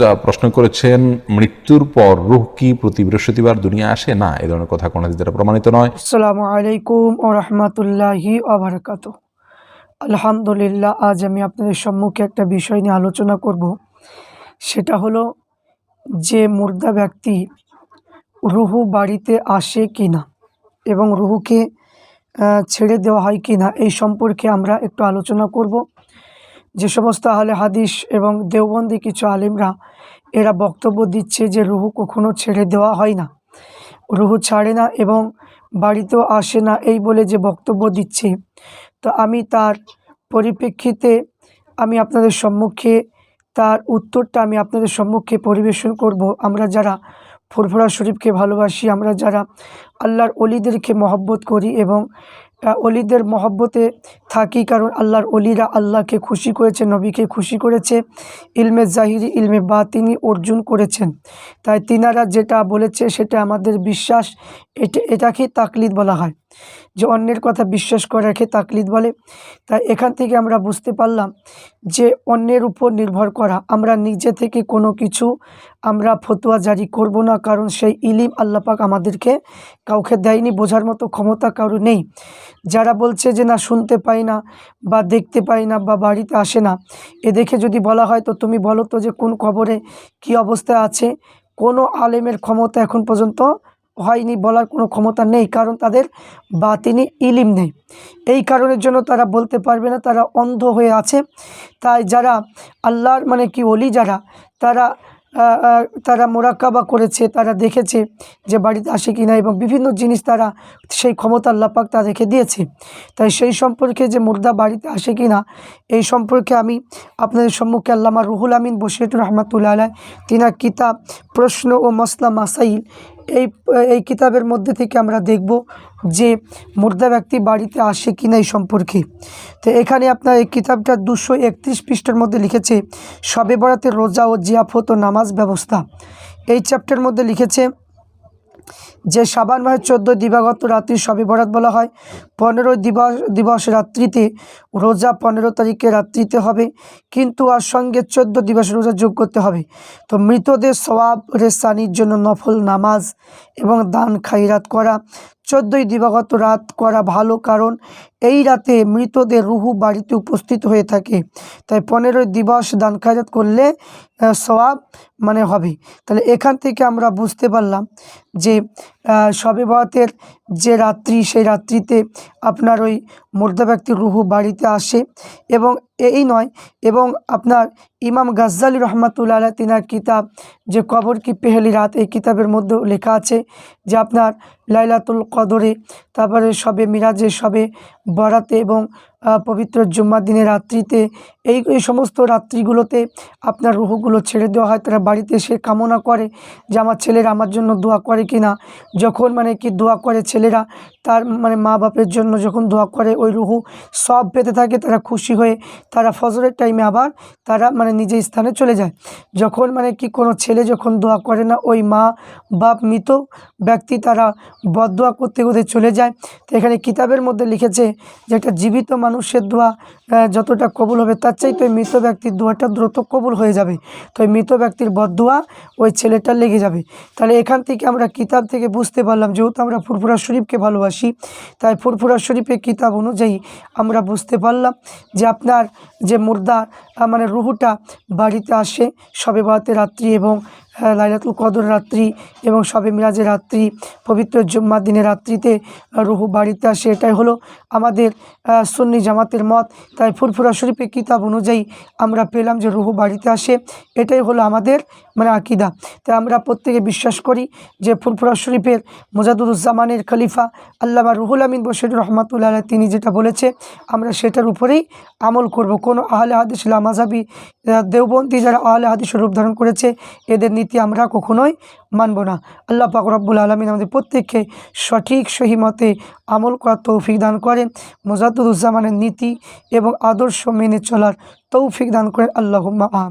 যা প্রশ্ন করেছেন, মৃত্যুর পর রুহ কি প্রতি বৃহস্পতিবার দুনিয়া আসে? না, এ ধরনের কথা কোনো দ্বারা প্রমাণিত নয়। আসসালামু আলাইকুম ও রহমতুল্লাহি আবরকাত আলহামদুলিল্লাহ, আজ আমি আপনাদের সম্মুখে একটা বিষয় নিয়ে আলোচনা করব। সেটা হলো, যে মুর্দা ব্যক্তি রুহু বাড়িতে আসে কি না এবং রুহুকে ছেড়ে দেওয়া হয় কি না এই সম্পর্কে আমরা একটু আলোচনা করব। যে সমস্ত আহলে হাদিস এবং দেওবন্দি কিছু আলিমরা, এরা বক্তব্য দিচ্ছে যে রুহু কখনো ছেড়ে দেওয়া হয় না। রুহু ছাড়ে না এবং বাড়িতেও আসে না এই বলে যে বক্তব্য দিচ্ছে। তো আমি তার পরিপ্রেক্ষিতে আমি আপনাদের সম্মুখে, তার উত্তরটা আমি আপনাদের সম্মুখে পরিবেশন করব। আমরা যারা ফুরফুরা শরীফকে ভালোবাসি, আমরা যারা আল্লাহর অলিদেরকে মহব্বত করি এবং অলিদের মহব্বতে থাকি, কারণ আল্লাহর অলিরা আল্লাহকে খুশি করেছে, নবীকে খুশি করেছে। ইলমে জাহিরি, ইলমে বা তিনি অর্জন করেছেন। তাই তিনারা যেটা বলেছে, সেটা আমাদের বিশ্বাস। এটা, এটাকেই তাকলিদ বলা হয়। যে অন্যের কথা বিশ্বাস করাকে তাকলিদ বলে। তাই এখান থেকে আমরা বুঝতে পারলাম যে অন্যের উপর নির্ভর করা। আমরা নিজে থেকে কোনো কিছু আমরা ফতোয়া জারি করব না, কারণ সেই ইলিম আল্লাপাক আমাদেরকে কাউকে দেয়নি, বোঝার মতো ক্ষমতা কারও নেই। যারা বলছে যে না, শুনতে পাই না বা দেখতে পাই না বা বাড়িতে আসে না, এ দেখে যদি বলা হয়, তো তুমি বলো তো যে কোন খবরে কি অবস্থা আছে? কোনো আলেমের ক্ষমতা এখন পর্যন্ত হয়নি বলার কোনো ক্ষমতা নেই, কারণ তাদের বাতিনি ইলিম নেই। এই কারণের জন্য তারা বলতে পারবে না, তারা অন্ধ হয়ে আছে। তাই যারা আল্লাহর মানে কি অলি যারা, তারা তারা মোরাকাবা করেছে, তারা দেখেছে যে বাড়িতে আসে কি না এবং বিভিন্ন জিনিস তারা সেই ক্ষমতা আল্লাপাক তাদেরকে দিয়েছে। তাই সেই সম্পর্কে যে মুর্দা বাড়িতে আসে কিনা, এই সম্পর্কে আমি আপনাদের সম্মুখে আল্লামা রুহুল আমিন বসিরুর রহমতুল্লাহ তিনার কিতাব প্রশ্ন ও মসলা মাসাইল এই এই কিতাবের মধ্যে থেকে আমরা দেখব যে মুর্দা ব্যক্তি বাড়িতে আসে কি না এই সম্পর্কে। তো এখানে আপনার এই কিতাবটা দুশো একত্রিশ পৃষ্ঠার মধ্যে লিখেছে, সবে বরাতে রোজা ও জিয়াফত ও নামাজ ব্যবস্থা। এই চ্যাপ্টার মধ্যে লিখেছে যে সাবান মাসের চোদ্দ দিবাগত রাত্রি সবে বরাত বলা হয় পনেরোই দিবস দিবস রাত্রিতে রোজা পনেরো তারিখে রাত্রিতে হবে, কিন্তু আর সঙ্গে চোদ্দ দিবস রোজা যোগ করতে হবে। তো মৃতদের সওয়াব রেসানির জন্য নফল নামাজ এবং দান খাইরাত করা, চোদ্দোই দিবাগত রাত করা ভালো, কারণ এই রাতে মৃতদের রুহু বাড়িতে উপস্থিত হয়ে থাকে। তাই পনেরোই দিবস দান খাইরাত করলে সওয়াব মানে হবে। তাহলে এখান থেকে আমরা বুঝতে পারলাম যে শবে বরাতের যে রাত্রি সেই রাত্রিতে আপনার ওই মুর্দা ব্যক্তির রুহু বাড়িতে আসে এবং এই নয়, এবং আপনার ইমাম গাজ্জালি রহমাতুল্লাহ আলাহ তিনার কিতাব যে কবর কি পেহেলি রাত, এই কিতাবের মধ্যে লেখা আছে যে আপনার লাইলাতুল কদরে, তারপরে সবে মিরাজে, সবে বরাতে এবং পবিত্র জুম্মার দিনের রাত্রিতে এই এই সমস্ত রাত্রিগুলোতে আপনার রুহুগুলো ছেড়ে দেওয়া হয়। তারা বাড়িতে এসে কামনা করে যে আমার ছেলেরা আমার জন্য দোয়া করে কি না যখন মানে কি দোয়া করে ছেলেরা, তার মানে মা বাপের জন্য যখন দোয়া করে ওই রুহু সব পেতে থাকে, তারা খুশি হয়ে তারা ফজরের টাইমে আবার তারা মানে নিজের স্থানে চলে যায়। যখন মানে কি কোনো ছেলে যখন দোয়া করে না, ওই মা, বাপ, মৃত ব্যক্তি তারা বদোয়া করতে করতে চলে যায়। তো এখানে কিতাবের মধ্যে লিখেছে যে একটা জীবিত মানুষের দোয়া যতটা কবুল হবে তার চাইতে মৃত ব্যক্তির দোয়াটা দ্রুত কবুল হয়ে যাবে। তো ওই মৃত ব্যক্তির বদোয়া ওই ছেলেটার লেগে যাবে। তাহলে এখান থেকে আমরা কিতাব থেকে বুঝতে পারলাম, যেহেতু আমরা ফুরফুরা শরীফকে ভালোবাসি, তাই ফুরফুরা শরীফের কিতাব অনুযায়ী আমরা বুঝতে পারলাম যে আপনার যে মুর্দা মানে রুহুটা বাড়িতে আসে সবে বাড়াতে রাত্রি এবং লাইলাতুল কদর রাত্রি এবং সবে মিরাজের রাত্রি, পবিত্র জুম্মার দিনের রাত্রিতে রুহু বাড়িতে আসে। এটাই হলো আমাদের সুন্নি জামাতের মত। তাই ফুরফুরা শরীফের কিতাব অনুযায়ী আমরা পেলাম যে রুহু বাড়িতে আসে। এটাই হলো আমাদের মানে আকিদা। তাই আমরা প্রত্যেকে বিশ্বাস করি যে ফুরফুরা শরীফের মোজাদুরুজ্জামানের খলিফা আল্লামা রুহুল আমিন বশির রহমাতুল্লাহ তিনি যেটা বলেছে, আমরা সেটার উপরেই আমল করব। কোনো আহলে হাদিস লামাজাবি দেওবন্দি যারা আহলে হাদিস রূপ ধারণ করেছে, এদের নীতি আমরা কখনোই মানব না। আল্লাহ পাক রব্বুল আলমিন আমাদের প্রত্যেককে সঠিক, সহি মতে আমল করার তৌফিক দান করেন। মোজাদুজ্জামানের নীতি এবং আদর্শ মেনে চলার তৌফিক দান করেন। আল্লাহ আম